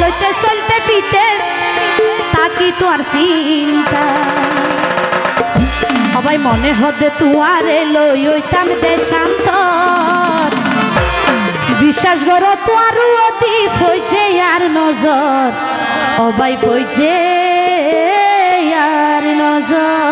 চলতে চলতে পিতে, তাকি তোর চিন্তা। সবাই মনে হতে তুয়ারে লই ওইতাম দেশান্তর। বিশ্বাস করো তোর অতি ফইছে আর নজর। অবাই ফইছে আর নজর।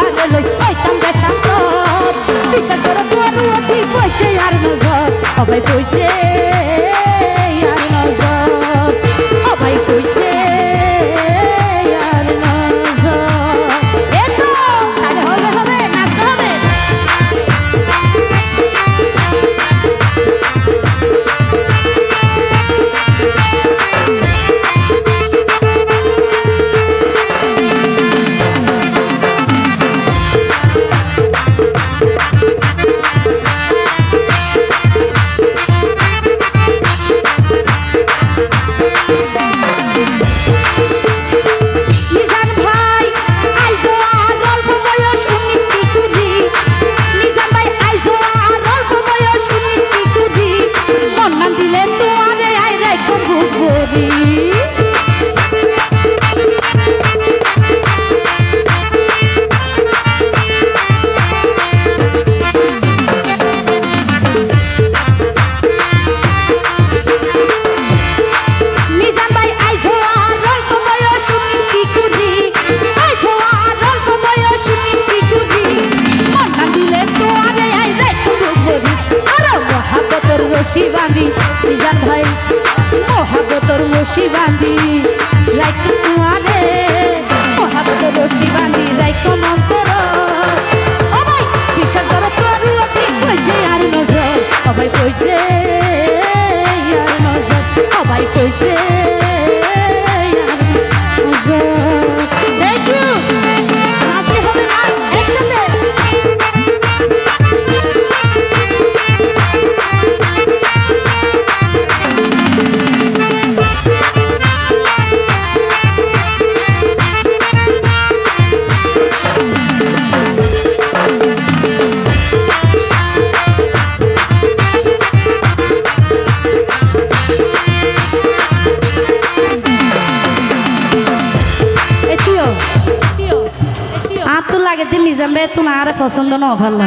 তুয়ারে লই ওইতাম দেশান্তর বিশ্বাস করো তোর অতি ফইছে আর নজর। অবাই ফইছে कभी মহাবতর রশি বাঁধি দিন রে না আর পছন্দ ন ভালো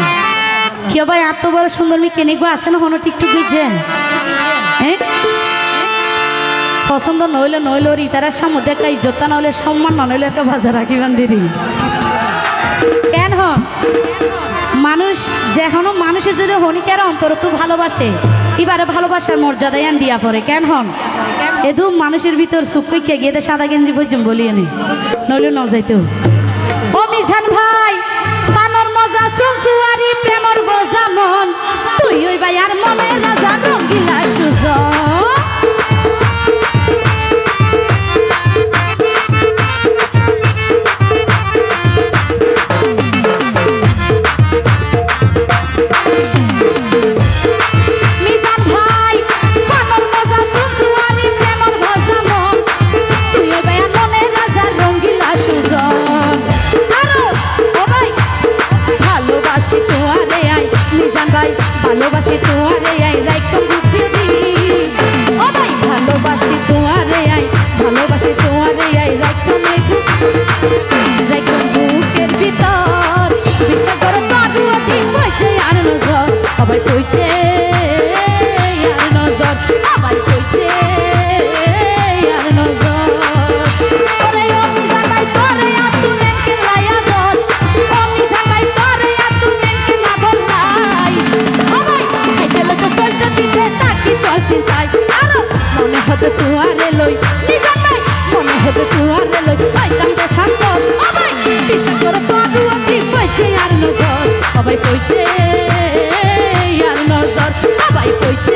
কেউ ভাই আর তো বড় সুন্দর মি কেনে গো আছে না, হনো টিকটুক বুঝছেন? হ্যাঁ পছন্দ নইলে নইলে ওর ইতারার সামনে দেখা ইজ্জতটা নইলে সম্মান, না নইলে একটা বাজার রাখিবান দিদি কেন মানুষ যেহনো মানুষের যদি হনিকের অন্তর তো ভালোবাসে, এবারে ভালোবাসার মর্যাদা এন দিয়া পরে কেন হন? এদু মানুষের ভিতর সুখ কে গিয়ে সাদা গেঞ্জি পর্যন্ত বলিয়ে নি, নইলে ন যাইতো ও মিজান ভাই! মজা সুসুয়ারি ভালোবাসি তোমারে আই নিজান ভাই ভালোবাসি তোমারে হেবে কুয়ার লই পাইতাম রে শান্ত অবাই বিশেষ করে পড়ুয়াতি পয়সে আর নজর। অবাই পয়সে আর নজর। অবাই পয়সে